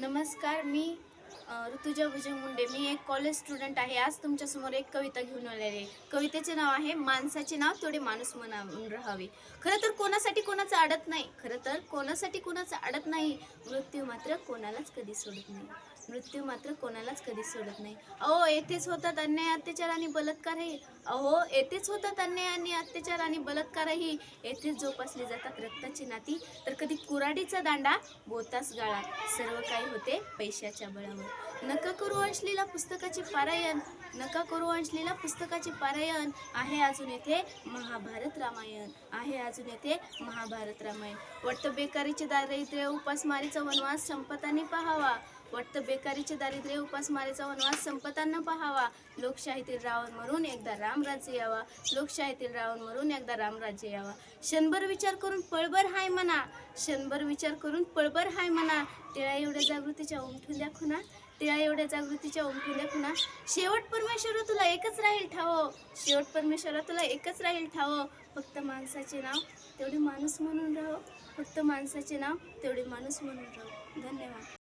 नमस्कार मी तुझ्या ऋतुजा मुंडे. मी एक कॉलेज स्टुडंट आहे. आज तुमच्यासमोर एक कविता घेऊन आलेली आहे. कवितेचे नाव आहे माणसाचे नाव थोडे माणूस म्हणून राहावे. खरं तर कोणासाठी कोणाचं अडत नाही? खरं तर कोणासाठी कोणाचं अडत नाही? मृत्यू मात्र कोणालाच कधी सोडत नाही. मृत्यू मात्र कोणालाच कधी सोडत नाही. अहो येथेच होतात अन्याय अत्याचार आणि बलात्कारही. अहो येथेच होतात अन्याय आणि अत्याचार आणि बलात्कारही. येथेच जोपासली जातात रक्ताची नाती. तर कधी कुराडीचा दांडा बोतास गाळा. सर्व काही होते पैशाच्या बळावर. नका करू अंशलीला पुस्तकाचे पारायण नका करू अंशलीला पुस्तकाचे पारायण. आहे अजून येथे महाभारत रामायण आहे अजून येथे महाभारत रामायण. वाटतं बेकारीचे दारिद्र्य उपासमारीचा वनवास संपतानी पाहावा. वाटतं बेकारीचे दारिद्र्य उपासमारीचा वनवास संपताना पहावा. लोकशाहीतील रावण मरून एकदा रामराज्य यावा. लोकशाहीतील रावण मरून एकदा रामराज्य यावा. क्षणभर विचार करून पळभर हाय म्हणा. क्षणभर विचार करून पळभर हाय म्हणा. टिळा एवढ्या जागृतीच्या उमठून द्या खुना तिळा एवढ्या जागृतीच्या उमठून द्या खुना शेवट परमेश्वर तुला एकच राहील ठावो. शेवट परमेश्वर तुला एकच राहील ठावो. फक्त माणसाचे नाव तेवढे माणूस म्हणून राहो. फक्त माणसाचे नाव तेवढे माणूस म्हणून राहो. धन्यवाद.